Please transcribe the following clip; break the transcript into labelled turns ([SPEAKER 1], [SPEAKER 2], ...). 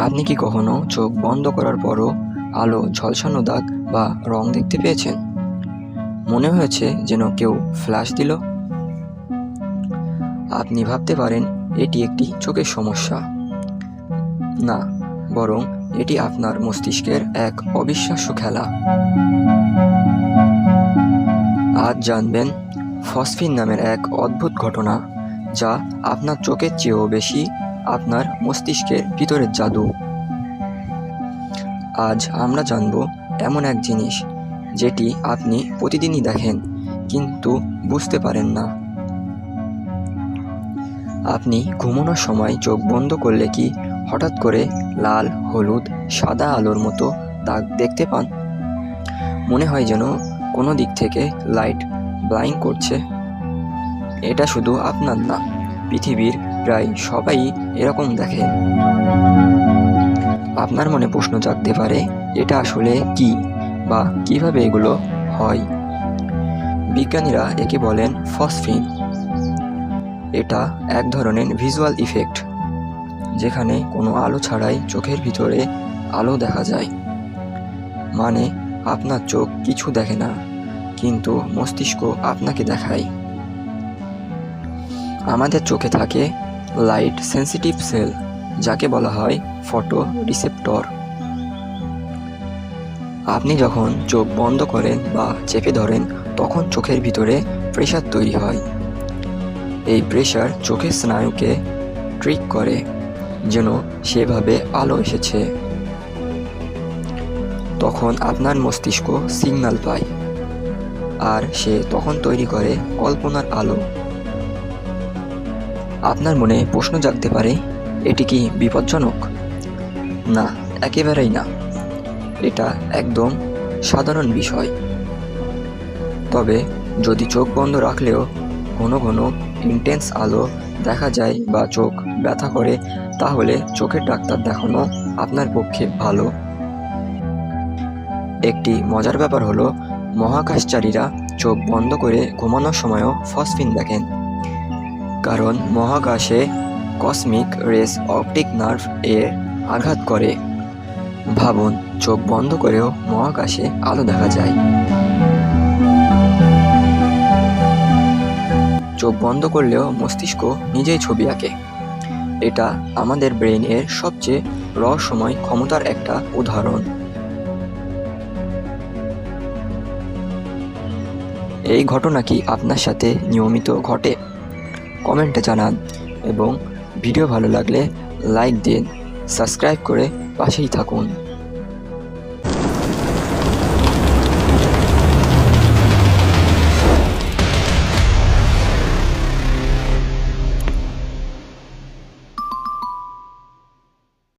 [SPEAKER 1] আপনি কি কখনো চোখ বন্ধ করার পরও আলো ঝলসানো দাগ বা রং দেখতে পেয়েছেন? মনে হয়েছে যেন কেউ ফ্ল্যাশ দিল। আপনি ভাবতে পারেন এটি একটি চোখের সমস্যা। না, বরং এটি আপনার মস্তিষ্কের এক অবিশ্বাস্য খেলা। আজ জানবেন, ফসফিন নামের এক অদ্ভুত ঘটনা যা আপনার চোখের চেয়েও বেশি আপনার মস্তিষ্কের ভিতরের জাদু। আজ আমরা জানব এমন এক জিনিস যেটি আপনি প্রতিদিনই দেখেন, কিন্তু বুঝতে পারেন না। আপনি ঘুমানোর সময় চোখ বন্ধ করলে কি হঠাৎ করে লাল, হলুদ, সাদা আলোর মতো দাগ দেখতে পান? মনে হয় যেন কোনো দিক থেকে লাইট ব্লাইং করছে। এটা শুধু আপনার না, পৃথিবীর প্রায় সবাই এরকম দেখেন আপনার মনে প্রশ্ন জাগতে পারে, এটা আসলে কি বা কীভাবে এগুলো হয়? বিজ্ঞানীরা একে বলেন ফসফিন। এটা এক ধরনের ভিজুয়াল ইফেক্ট, যেখানে কোনো আলো ছাড়াই চোখের ভিতরে আলো দেখা যায়। মানে আপনার চোখ কিছু দেখে না, কিন্তু মস্তিষ্ক আপনাকে দেখায়। আমাদের চোখে থাকে লাইট সেন্সিটিভ সেল, যাকে বলা হয় ফটো রিসেপ্টর আপনি যখন চোখ বন্ধ করেন বা চেপে ধরেন, তখন চোখের ভিতরে প্রেশার তৈরি হয়। এই প্রেশার চোখের স্নায়ুকে ট্রিক করে, যেন সেভাবে আলো এসেছে। তখন আপনার মস্তিষ্ক সিগন্যাল পায়, আর সে তখন তৈরি করে কল্পনার আলো। আপনার মনে প্রশ্ন জাগতে পারে, এটি কি বিপজ্জনক? না, একেবারেই না। এটা একদম সাধারণ বিষয়। তবে যদি চোখ বন্ধ রাখলেও ঘন ঘন ইন্টেন্স আলো দেখা যায় বা চোখ ব্যথা করে, তাহলে চোখের ডাক্তার দেখানো আপনার পক্ষে ভালো। একটি মজার ব্যাপার হলো, মহাকাশচারীরা চোখ বন্ধ করে ঘুমানোর সময়ও ফসফিন দেখেন। কারণ মহাকাশে কসমিক রেস অপটিক নার্ভ এর আঘাত করে। ভাবুন, চোখ বন্ধ করেও মহাকাশে আলো দেখা যায়। চোখ বন্ধ করলেও মস্তিষ্ক নিজেই ছবি আঁকে। এটা আমাদের ব্রেইনের সবচেয়ে রহস্যময় ক্ষমতার একটা উদাহরণ। এই ঘটনা কি আপনার সাথে নিয়মিত ঘটে? কমেন্টে জানান এবং ভিডিও ভালো লাগলে লাইক দিন সাবস্ক্রাইব করে পাশেই থাকুন।